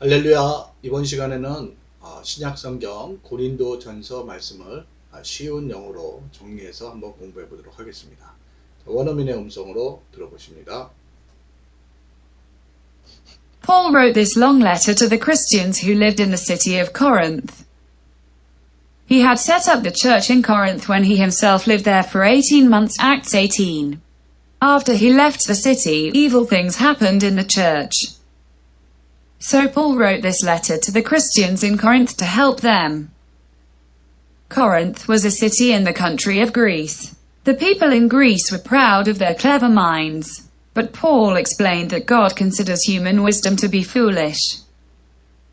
할렐루야. 이번 시간에는 어, 신약성경 고린도 전서 말씀을 아, 쉬운 영어로 정리해서 한번 공부해 보도록 하겠습니다. 자, 원어민의 음성으로 들어보십니다. Paul wrote this long letter to the Christians who lived in the city of Corinth. He had set up the church in Corinth when he himself lived there for 18 months Acts 18. After he left the city, evil things happened in the church. So Paul wrote this letter to the Christians in Corinth to help them. Corinth was a city in the country of Greece. The people in Greece were proud of their clever minds. But Paul explained that God considers human wisdom to be foolish.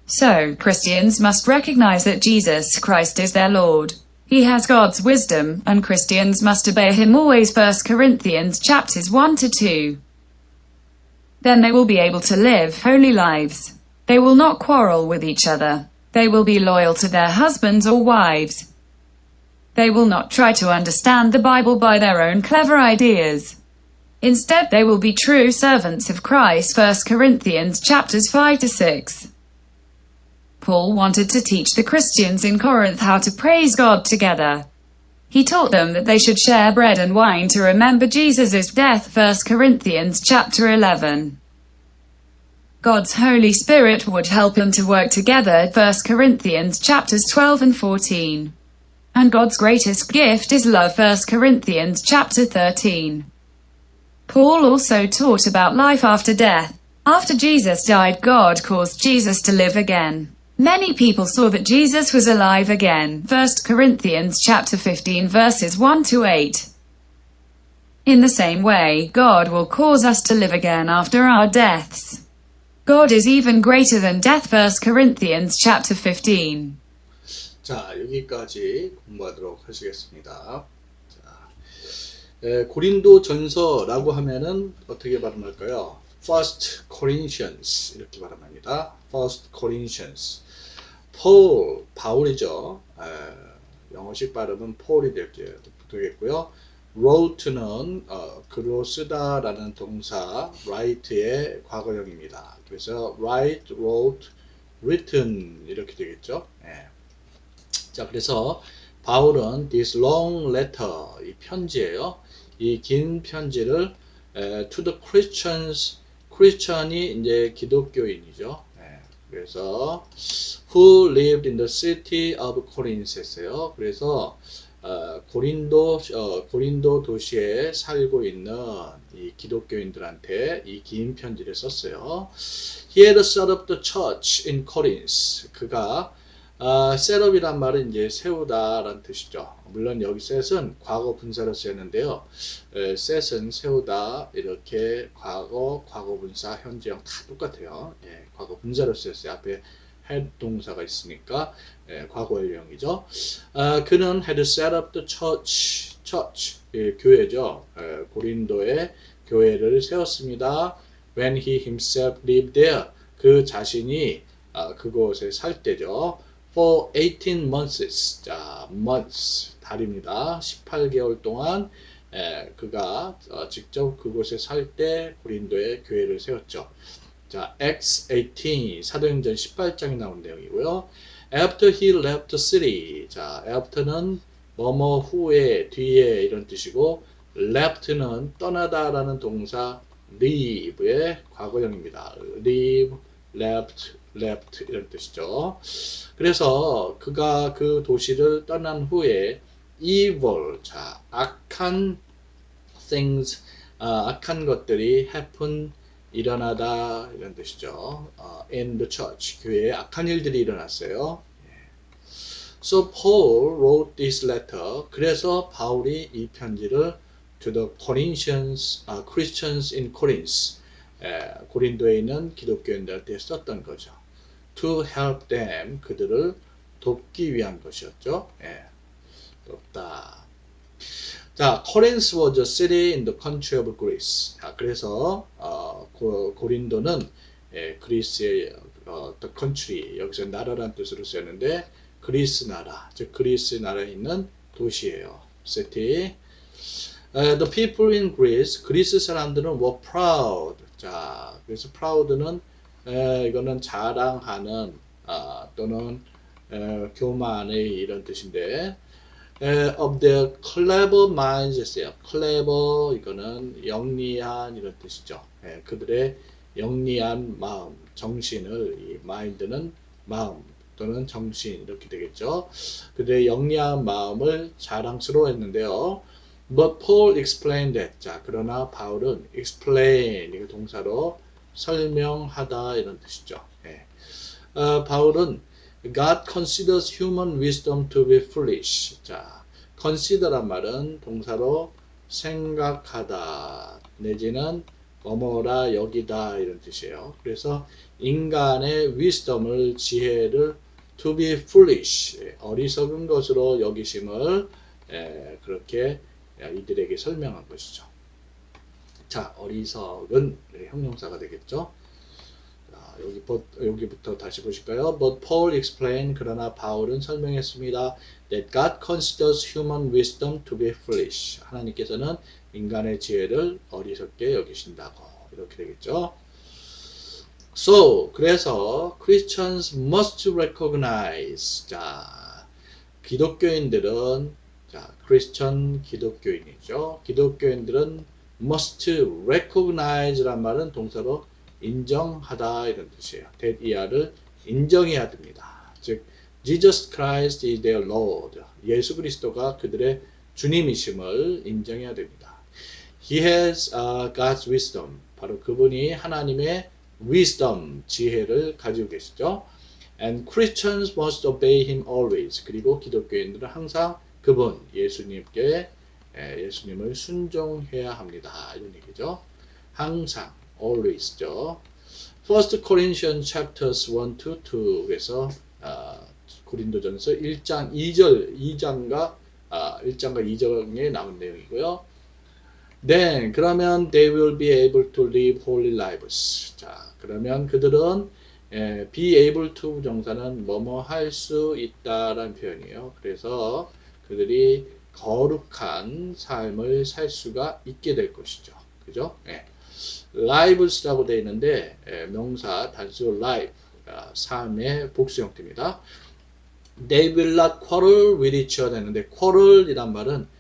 So, Christians must recognize that Jesus Christ is their Lord. He has God's wisdom, and Christians must obey him always 1 Corinthians chapters 1 to 2. Then they will be able to live holy lives. They will not quarrel with each other. They will be loyal to their husbands or wives. They will not try to understand the Bible by their own clever ideas. Instead, they will be true servants of Christ. 1 Corinthians chapters 5 to 6. Paul wanted to teach the Christians in Corinth how to praise God together. He taught them that they should share bread and wine to remember Jesus' death. 1 Corinthians chapter 11. God's Holy Spirit would help them to work together. 1 Corinthians chapters 12 and 14. And God's greatest gift is love. 1 Corinthians chapter 13. Paul also taught about life after death. After Jesus died, God caused Jesus to live again. Many people saw that Jesus was alive again. 1 Corinthians chapter 15 verses 1 to 8. In the same way, God will cause us to live again after our deaths. God is even greater than death. 1 Corinthians chapter 15. 자, 여기까지 공부하도록 하시겠습니다. 자, 에, 고린도 전서라고 하면은 어떻게 발음할까요? First Corinthians 이렇게 발음합니다. First Corinthians. Paul, 바울이죠. 에, 영어식 발음은 Paul이 될게 되겠고요. wrote는 어, 글로 쓰다라는 동사 write의 과거형입니다. 그래서 write, wrote, written 이렇게 되겠죠. 예. 자, 그래서 바울은 this long letter 이 편지예요. 이 긴 편지를 에, to the Christians, Christian이 이제 기독교인이죠. 예, 그래서 who lived in the city of Corinth 했어요. 그래서 어, 고린도 어, 고린도 도시에 살고 있는 이 기독교인들한테 이 긴 편지를 썼어요. He had set up the church in Corinth. 그가 아, 셋업이란 말은 이제 세우다라는 뜻이죠. 물론 여기 셋은 과거 분사로 쓰였는데요. 에, 셋은 세우다 이렇게 과거, 과거 분사, 현재형 다 똑같아요. 예, 과거 분사로 쓰였어요. 앞에 had 동사가 있으니까 예, 과거형이죠. 아, 그는 had set up the church, church 예, 교회죠. 예, 고린도에 교회를 세웠습니다. When he himself lived there, 그 자신이 아, 그곳에 살 때죠. for 18 months. 자, months 달입니다. 18개월 동안 에, 그가 어, 직접 그곳에 살 때 고린도에 교회를 세웠죠. 자, Acts 18 사도행전 18장에 나온 내용이고요. After he left the city. 자, after는 뭐뭐 후에 뒤에 이런 뜻이고 left는 떠나다라는 동사 leave의 과거형입니다. leave, left, left 이런 뜻이죠. 그래서 그가 그 도시를 떠난 후에 evil, 자, 악한 things, 아, 악한 것들이 happen, 일어나다 이런 뜻이죠. 어, in the church, 교회에 악한 일들이 일어났어요. So Paul wrote this letter. 그래서 바울이 이 편지를 to the Corinthians, 아, Christians in Corinth, 에, 고린도에 있는 기독교인들한테 썼던 거죠. To help them, 그들을 돕기 위한 것이었죠. 예, 돕다. 자, Corinth was a city in the country of Greece. 자, 그래서 어, 고, 고린도는 예, 그리스의 어, the country 여기서 나라란 뜻으로 쓰였는데 그리스 나라, 즉 그리스 나라에 있는 도시예요. city. Uh, the people in Greece, 그리스 사람들은 were proud. 자, 그래서 proud는 에, 이거는 자랑하는 아, 또는 에, 교만의 이런 뜻인데 에, of their clever minds였어요. clever 이거는 영리한 이런 뜻이죠. 에, 그들의 영리한 마음, 정신을 이 mind는 마음 또는 정신 이렇게 되겠죠. 그들의 영리한 마음을 자랑스러워했는데요. But Paul explained that. 자, 그러나 바울은 explain 이거 동사로 설명하다 이런 뜻이죠. 예. 어, 바울은 God considers human wisdom to be foolish. 자, consider란 말은 동사로 생각하다 내지는 뭐뭐라 여기다 이런 뜻이에요. 그래서 인간의 wisdom을 지혜를 to be foolish 예, 어리석은 것으로 여기심을 예, 그렇게 이들에게 설명한 것이죠. 자, 어리석은 네, 형용사가 되겠죠. 자, 여기부터, 여기부터 다시 보실까요? But Paul explained, 그러나 바울은 설명했습니다. That God considers human wisdom to be foolish. 하나님께서는 인간의 지혜를 어리석게 여기신다고. 이렇게 되겠죠. So, 그래서 Christians must recognize. 자, 기독교인들은 자, 크리스천 기독교인이죠. 기독교인들은 must recognize란 말은 동사로 인정하다 이런 뜻이에요. that 이하를 인정해야 됩니다. 즉 Jesus Christ is their Lord. 예수 그리스도가 그들의 주님이심을 인정해야 됩니다. He has uh, God's wisdom. 바로 그분이 하나님의 wisdom, 지혜를 가지고 계시죠. And Christians must obey him always. 그리고 기독교인들은 항상 그분 예수님께 에, 예수님을 순종해야 합니다. 이런 얘기죠. 항상 always죠. First Corinthians chapters 1 to 2에서 아, 고린도전서 1장 2절 2장과 아, 1장과 2장에 나온 내용이고요. Then 그러면 they will be able to live holy lives. 자, 그러면 그들은 에, be able to 정사는 뭐뭐 할 수 있다라는 표현이에요. 그래서 그들이 거룩한 삶을 살 수가 있게 될 것이죠. 그죠? 예. lives라고 되어 있는데 예, 명사 단수 life 아, 삶의 복수 형태입니다. They will not quarrel with each other 했는데 quarrel이란 말은 예,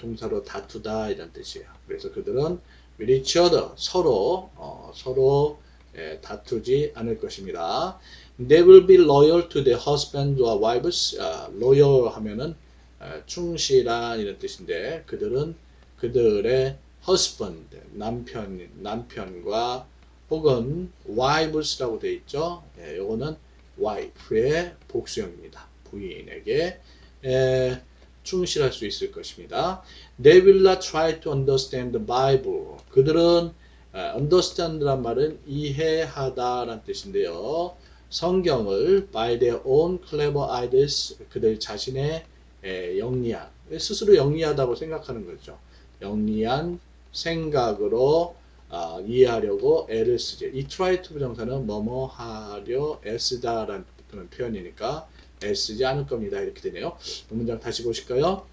동사로 다투다 이런 뜻이에요. 그래서 그들은 each other 서로 어, 서로 예, 다투지 않을 것입니다. They will be loyal to their husbands or wives. 아, loyal 하면은 아, 충실한 이런 뜻인데 그들은 그들의 husband 남편 남편과 혹은 wives라고 되어 있죠. 예, 요거는 wife의 복수형입니다. 부인에게 에, 충실할 수 있을 것입니다. They will not try to understand the Bible. 그들은 아, understand란 말은 이해하다라는 뜻인데요. 성경을 by their own clever ideas 그들 자신의 에, 영리한 스스로 영리하다고 생각하는 거죠. 영리한 생각으로 아, 이해하려고 애를 쓰지. 이 try to 부정사는 뭐뭐 하려 애쓰다라는 표현이니까 애쓰지 않을 겁니다. 이렇게 되네요. 이 문장 다시 보실까요?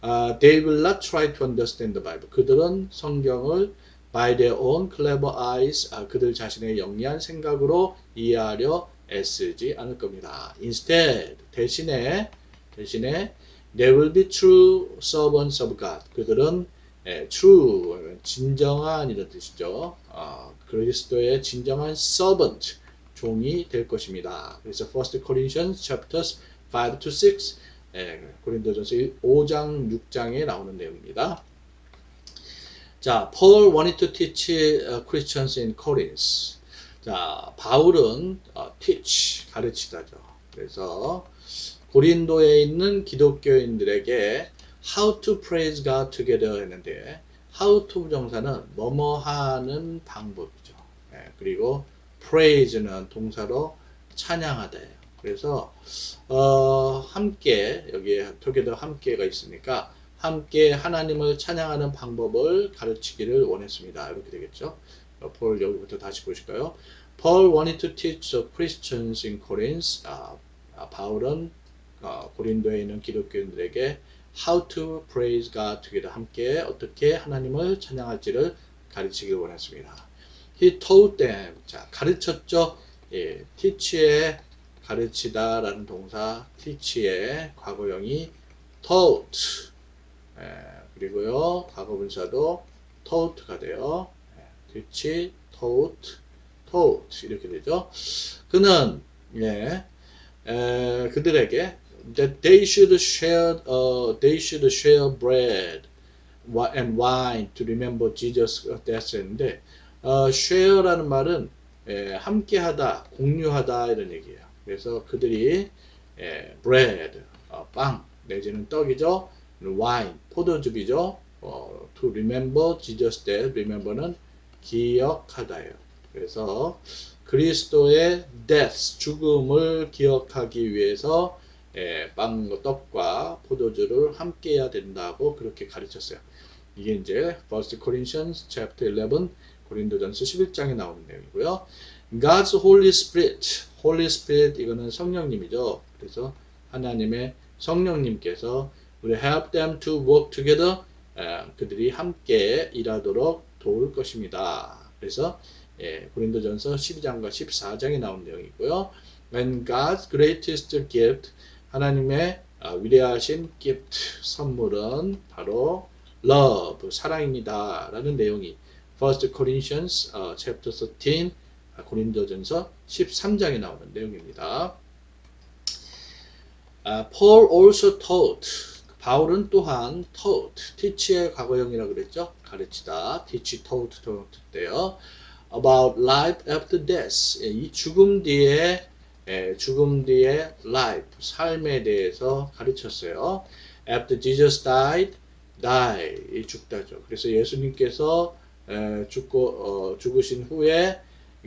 아, they will not try to understand the Bible. 그들은 성경을 by their own clever eyes, 아, 그들 자신의 영리한 생각으로 이해하려 애쓰지 않을 겁니다. Instead, 대신에 대신에 they will be true servants of God. 그들은 예, true 진정한 이런 뜻이죠. 아, 그리스도의 진정한 servant 종이 될 것입니다. 그래서 First Corinthians chapters 5 to 6 예, 고린도전서 5장 6장에 나오는 내용입니다. 자, Paul wanted to teach uh, Christians in Corinth. 자, 바울은 어, teach 가르치다죠. 그래서 고린도에 있는 기독교인들에게 how to praise God together 했는데 how to 정사는 뭐뭐 하는 방법이죠. 예, 그리고 praise는 동사로 찬양하다예요. 그래서 어, 함께 여기에 together 함께가 있으니까 함께 하나님을 찬양하는 방법을 가르치기를 원했습니다. 이렇게 되겠죠. 어, 폴 여기부터 다시 보실까요? Paul wanted to teach the Christians in Corinth. 아, 아, 바울은 어, 고린도에 있는 기독교인들에게 how to praise God together 함께 어떻게 하나님을 찬양할지를 가르치길 원했습니다. He taught them. 자, 가르쳤죠. 예, teach에 가르치다 라는 동사 teach의 과거형이 taught. 예, 그리고요 과거분사도 taught가 돼요. 예, teach, taught, taught 이렇게 되죠. 그는 예, 에, 그들에게 that they should share, uh, they should share bread and wine to remember Jesus' death 했는데 어, share라는 말은 에, 함께하다, 공유하다 이런 얘기예요. 그래서 그들이 에, bread, 어, 빵 내지는 떡이죠, wine, 포도즙이죠. 어, to remember Jesus' death, remember는 기억하다예요. 그래서 그리스도의 death, 죽음을 기억하기 위해서 에, 빵, 떡과 포도주를 함께 해야 된다고 그렇게 가르쳤어요. 이게 이제 1 Corinthians chapter 11 고린도전서 11장에 나오는 내용이고요. God's Holy Spirit, Holy Spirit 이거는 성령님이죠. 그래서 하나님의 성령님께서 우리 help them to work together 에, 그들이 함께 일하도록 도울 것입니다. 그래서 예, 고린도전서 12장과 14장에 나온 내용이고요. And God's greatest gift 하나님의 아, 위대하신 gift 선물은 바로 love 사랑입니다. 라는 내용이 1 Corinthians 어, chapter 13 아, 고린도전서 13장에 나오는 내용입니다. 아, Paul also taught 바울은 또한 taught teach의 과거형이라고 그랬죠. 가르치다 teach taught taught 때요. about life after death 예, 이 죽음 뒤에 예, 죽음 뒤에 life 삶에 대해서 가르쳤어요. After Jesus died, die 이 죽다죠. 그래서 예수님께서 에, 죽고 어, 죽으신 후에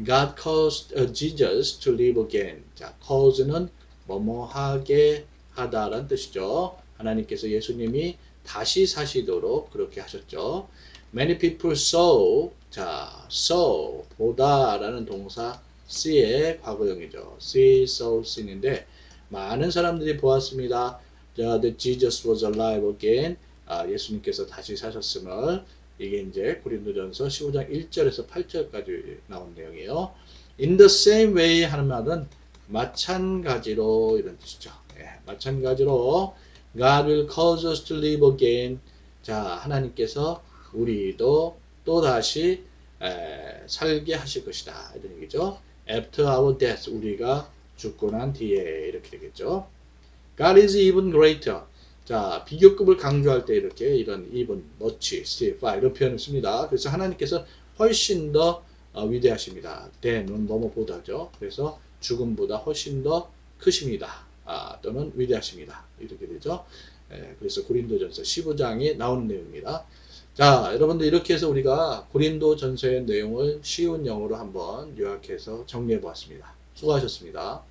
God caused uh, Jesus to live again. 자, cause는 뭐뭐하게 하다라는 뜻이죠. 하나님께서 예수님이 다시 사시도록 그렇게 하셨죠. Many people saw, 자, saw, 보다라는 동사 see의 과거형이죠. see, saw, seen인데 많은 사람들이 보았습니다. 자, that Jesus was alive again. 아, 예수님께서 다시 사셨음을 이게 이제 고린도전서 15장 1절에서 8절까지 나온 내용이에요. In the same way 하는 말은 마찬가지로 이런 뜻이죠. 예, 마찬가지로 God will cause us to live again. 자, 하나님께서 우리도 또 다시 에, 살게 하실 것이다. 이런 얘기죠. After our death, 우리가 죽고 난 뒤에 이렇게 되겠죠. God is even greater. 자, 비교급을 강조할 때 이렇게 이런 even, much, still, far 이런 표현을 씁니다. 그래서 하나님께서 훨씬 더 어, 위대하십니다. than은 뭐뭐보다죠. 그래서 죽음보다 훨씬 더 크십니다. 아, 또는 위대하십니다. 이렇게 되죠. 예, 그래서 고린도전서 15장에 나오는 내용입니다. 자, 여러분들 이렇게 해서 우리가 고린도전서의 내용을 쉬운 영어로 한번 요약해서 정리해 보았습니다. 수고하셨습니다.